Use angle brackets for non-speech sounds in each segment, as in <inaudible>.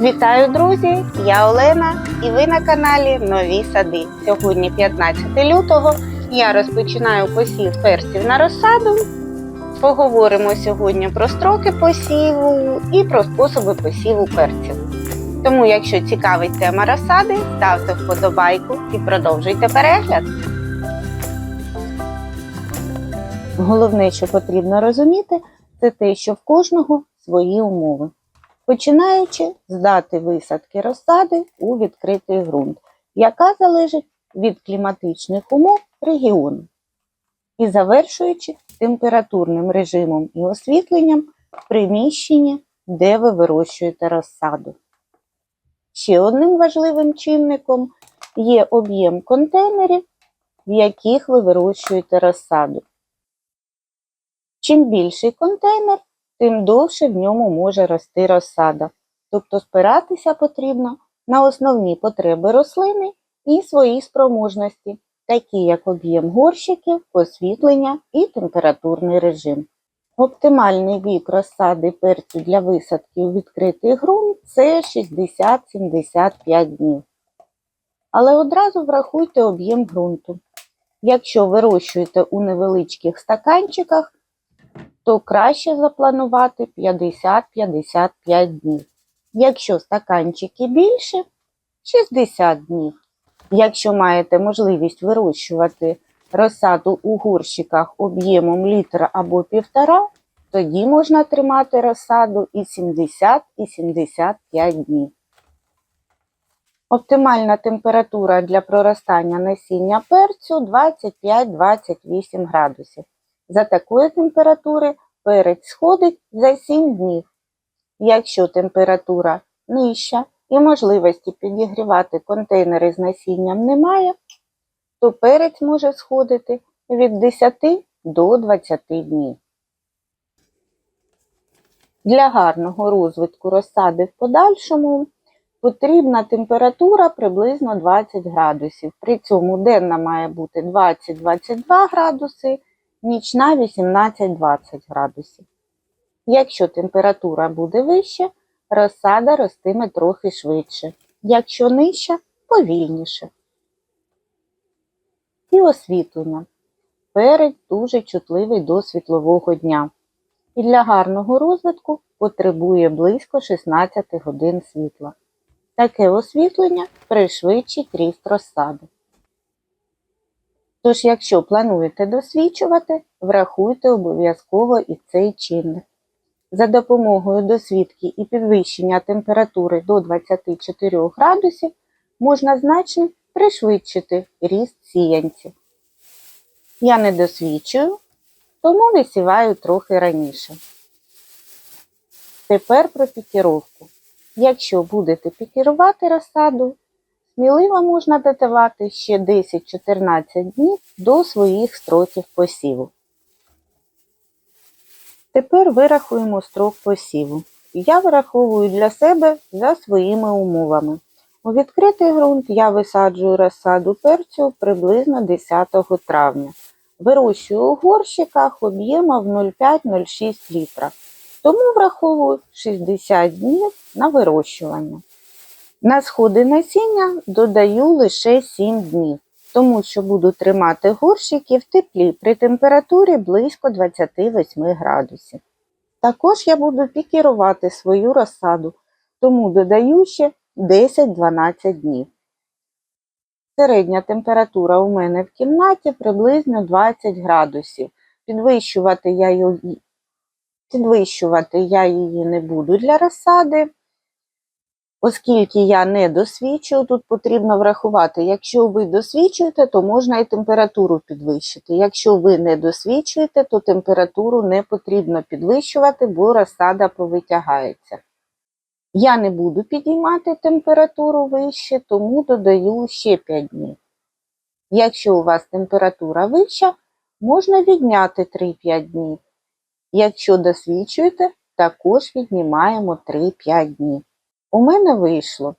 Вітаю, друзі! Я Олена і ви на каналі Нові Сади. Сьогодні 15 лютого. Я розпочинаю посів перців на розсаду. Поговоримо сьогодні про строки посіву і про способи посіву перців. Тому, якщо цікавить тема розсади, ставте вподобайку і продовжуйте перегляд. Головне, що потрібно розуміти, це те, що в кожного свої умови починаючи з дати висадки розсади у відкритий ґрунт, яка залежить від кліматичних умов регіону, і завершуючи температурним режимом і освітленням в приміщенні, де ви вирощуєте розсаду. Ще одним важливим чинником є об'єм контейнерів, в яких ви вирощуєте розсаду. Чим більший контейнер, тим довше в ньому може рости розсада. Тобто спиратися потрібно на основні потреби рослини і свої спроможності, такі як об'єм горщиків, освітлення і температурний режим. Оптимальний вік розсади перцю для висадки у відкритий ґрунт це 60-75 днів. Але одразу врахуйте об'єм ґрунту. Якщо вирощуєте у невеличких стаканчиках, то краще запланувати 50-55 днів. Якщо стаканчики більше 60 днів. Якщо маєте можливість вирощувати розсаду у горщиках об'ємом літра або півтора, тоді можна тримати розсаду і 70 і 75 днів. Оптимальна температура для проростання насіння перцю 25-28 градусів. За такої температури перець сходить за 7 днів. Якщо температура нижча і можливості підігрівати контейнери з насінням немає, то перець може сходити від 10 до 20 днів. Для гарного розвитку розсади в подальшому потрібна температура приблизно 20 градусів. При цьому денна має бути 20-22 градуси нічна 18-20 градусів. Якщо температура буде вища, розсада ростиме трохи швидше, якщо нижча повільніше. І освітлення. Перець дуже чутливий до світлового дня і для гарного розвитку потребує близько 16 годин світла. Таке освітлення пришвидшить ріст розсади. Тож, якщо плануєте досвідчувати, врахуйте обов'язково і цей чинник. За допомогою досвідки і підвищення температури до 24 градусів можна значно пришвидшити ріст сіянців. Я не досвідчую, тому висіваю трохи раніше. Тепер про пікіровку. Якщо будете пікірувати розсаду, Сміливо можна додавати ще 10-14 днів до своїх строків посіву. Тепер вирахуємо строк посіву. Я вираховую для себе за своїми умовами. У відкритий ґрунт я висаджую розсаду перцю приблизно 10 травня. Вирощую у горщиках об'ємом 0,5-0,6 літра. Тому враховую 60 днів на вирощування. На сходи насіння додаю лише 7 днів, тому що буду тримати горщики в теплі при температурі близько 28 градусів. Також я буду пікірувати свою розсаду, тому додаю ще 10-12 днів. Середня температура у мене в кімнаті приблизно 20 градусів. Підвищувати я її, підвищувати я її не буду для розсади. Оскільки я не досвідчую, тут потрібно врахувати, якщо ви досвідчуєте, то можна і температуру підвищити. Якщо ви не досвідчуєте, то температуру не потрібно підвищувати, бо розсада повитягається. Я не буду підіймати температуру вище, тому додаю ще 5 днів. Якщо у вас температура вища, можна відняти 3-5 днів. Якщо досвідчуєте, також віднімаємо 3-5 днів. У мене вийшло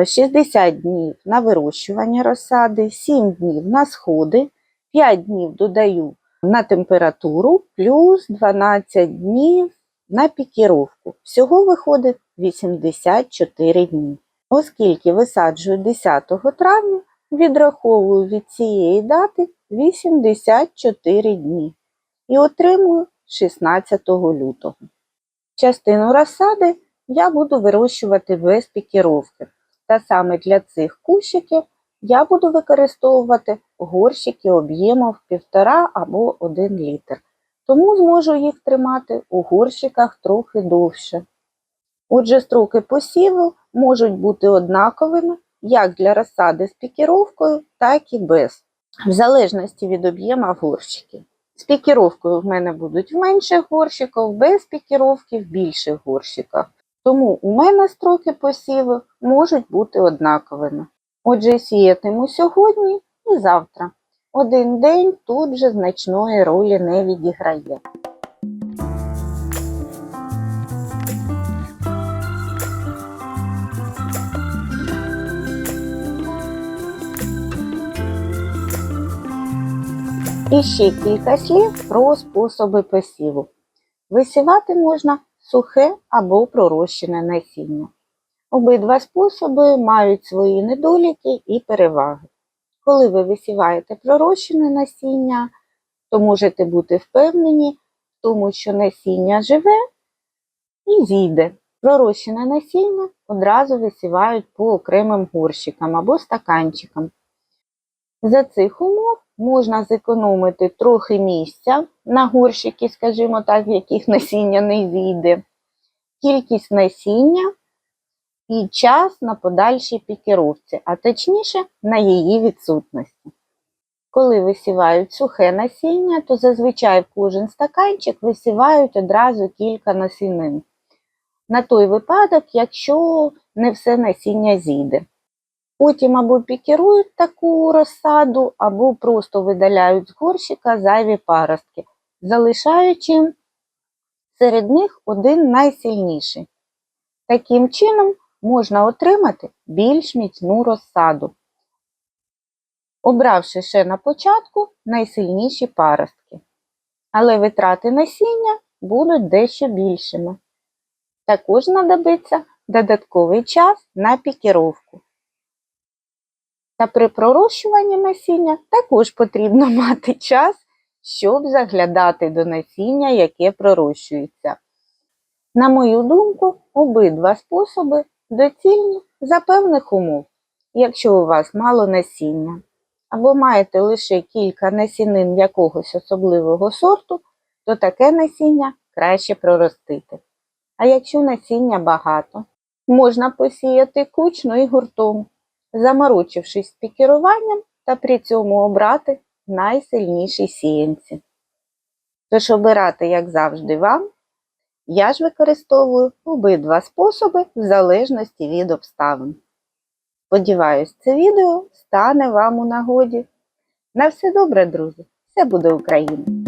е, 60 днів на вирощування розсади, 7 днів на сходи, 5 днів додаю на температуру, плюс 12 днів на пікіровку. Всього виходить 84 дні. Оскільки висаджую 10 травня, відраховую від цієї дати 84 дні і отримую 16 лютого. Частину розсади я буду вирощувати без пікіровки. Та саме для цих кущиків я буду використовувати горщики об'ємом 1,5 або 1 літр. Тому зможу їх тримати у горщиках трохи довше. Отже, строки посіву можуть бути однаковими як для розсади з пікіровкою, так і без, в залежності від об'єма горщиків. З пікіровкою в мене будуть в менших горщиках, без пікіровки в більших горщиках. Тому у мене строки посіву можуть бути однаковими. Отже, сіятиму сьогодні і завтра. Один день тут же значної ролі не відіграє. І ще кілька слів про способи посіву. Висівати можна сухе або пророщене насіння. Обидва способи мають свої недоліки і переваги. Коли ви висіваєте пророщене насіння, то можете бути впевнені в тому, що насіння живе і зійде. Пророщене насіння одразу висівають по окремим горщикам або стаканчикам. За цих умов можна зекономити трохи місця на горщики, скажімо так, в яких насіння не зійде, кількість насіння і час на подальшій пікіровці, а точніше на її відсутності. Коли висівають сухе насіння, то зазвичай в кожен стаканчик висівають одразу кілька насінин. На той випадок, якщо не все насіння зійде. Потім або пікірують таку розсаду, або просто видаляють з горщика зайві паростки, залишаючи серед них один найсильніший. Таким чином можна отримати більш міцну розсаду, обравши ще на початку найсильніші паростки. Але витрати насіння будуть дещо більшими. Також знадобиться додатковий час на пікіровку. Та при пророщуванні насіння також потрібно <laughs> мати час, щоб заглядати до насіння, яке пророщується. На мою думку, обидва способи доцільні за певних умов. Якщо у вас мало насіння, або маєте лише кілька насінин якогось особливого сорту, то таке насіння краще проростити. А якщо насіння багато, можна посіяти кучно і гуртом заморочившись пікіруванням та при цьому обрати найсильніші сіянці. Тож обирати, як завжди, вам, я ж використовую обидва способи в залежності від обставин. Сподіваюсь, це відео стане вам у нагоді. На все добре, друзі! Все буде Україна!